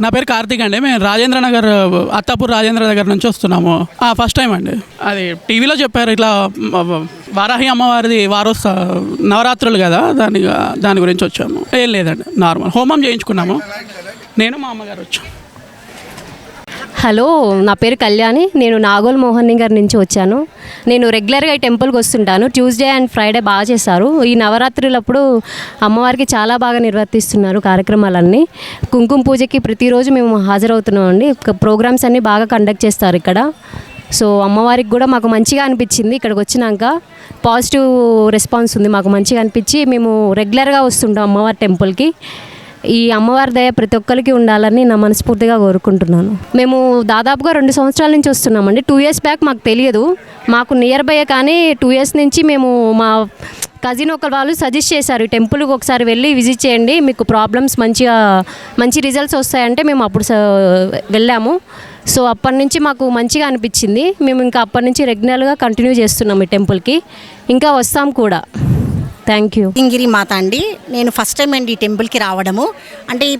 నా పేరు కార్తీక్ అండి. మేము రాజేంద్ర నగర్ అత్తాపూర్ రాజేంద్ర దగ్గర నుంచి వస్తున్నాము. ఫస్ట్ టైం అండి. అది టీవీలో చెప్పారు ఇట్లా వారాహి అమ్మవారిది వారోత్సవ నవరాత్రులు కదా దాని దాని గురించి వచ్చాము. ఏం లేదండి నార్మల్. హోమం చేయించుకున్నాము. నేను మా అమ్మగారు వచ్చాం. హలో నా పేరు కళ్యాణి. నేను నాగోల్ మోహన్ గారి నుంచి వచ్చాను. నేను రెగ్యులర్గా ఈ టెంపుల్కి వస్తుంటాను. ట్యూస్డే అండ్ ఫ్రైడే బాగా చేస్తారు ఈ నవరాత్రులప్పుడు అమ్మవారికి చాలా బాగా నిర్వర్తిస్తున్నారు కార్యక్రమాలన్నీ. కుంకుమ పూజకి ప్రతిరోజు మేము హాజరవుతున్నామండి. ప్రోగ్రామ్స్ అన్నీ బాగా కండక్ట్ చేస్తారు ఇక్కడ. సో అమ్మవారికి కూడా మాకు మంచిగా అనిపించింది ఇక్కడికి వచ్చినాక. పాజిటివ్ రెస్పాన్స్ ఉంది మాకు మంచిగా అనిపించి మేము రెగ్యులర్గా వస్తుంటాం అమ్మవారి టెంపుల్కి. ఈ అమ్మవారి దయ ప్రతి ఒక్కరికి ఉండాలని నా మనస్ఫూర్తిగా కోరుకుంటున్నాను. మేము దాదాపుగా రెండు సంవత్సరాల నుంచి వస్తున్నామండి. టూ ఇయర్స్ బ్యాక్ మాకు తెలియదు. మాకు నియర్ బై కానీ టూ ఇయర్స్ నుంచి మేము మా కజిన్ ఒక వాళ్ళు సజెస్ట్ చేశారు ఈ టెంపుల్కి ఒకసారి వెళ్ళి విజిట్ చేయండి మీకు ప్రాబ్లమ్స్ మంచిగా మంచి రిజల్ట్స్ వస్తాయంటే మేము అప్పుడు స- వెళ్ళాము. సో అప్పటి నుంచి మాకు మంచిగా అనిపించింది. మేము ఇంకా అప్పటి నుంచి రెగ్యులర్గా కంటిన్యూ చేస్తున్నాం ఈ టెంపుల్కి ఇంకా వస్తాం కూడా. థ్యాంక్ యూ సింగిరి మాత అండి. నేను ఫస్ట్ టైం అండి ఈ టెంపుల్కి రావడము. అంటే ఈ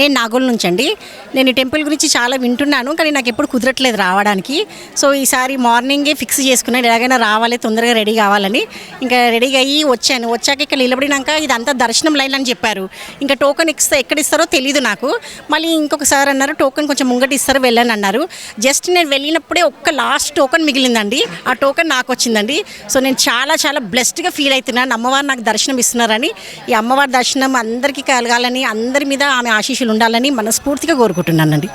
నేను నాగోల్ నుంచి అండి నేను ఈ టెంపుల్ గురించి చాలా వింటున్నాను కానీ నాకు ఎప్పుడు కుదరట్లేదు రావడానికి. సో ఈసారి మార్నింగే ఫిక్స్ చేసుకున్నాను. ఎలాగైనా రావాలి తొందరగా రెడీ కావాలని. ఇంకా రెడీగా అయ్యి వచ్చాను. వచ్చాక ఇక్కడ నిలబడినాక ఇదంతా దర్శనం లైన్ అని చెప్పారు. ఇంకా టోకెన్ ఇస్తా ఎక్కడ ఇస్తారో తెలియదు నాకు. మళ్ళీ ఇంకొకసారి అన్నారు టోకెన్ కొంచెం ముంగటి ఇస్తారు వెళ్ళని అన్నారు. జస్ట్ నేను వెళ్ళినప్పుడే ఒక్క లాస్ట్ టోకెన్ మిగిలిందండి. ఆ టోకెన్ నాకు వచ్చిందండి. సో నేను చాలా చాలా బ్లెస్డ్గా ఫీల్ అవుతున్నాను అమ్మవారిని అమ్మవారు నాకు దర్శనం ఇస్తున్నారని ఈ అమ్మవారి దర్శనం అందరికీ కలగాలని అందరి మీద ఆమె ఆశీస్సులు ఉండాలని మనస్ఫూర్తిగా కోరుకుంటున్నానండి.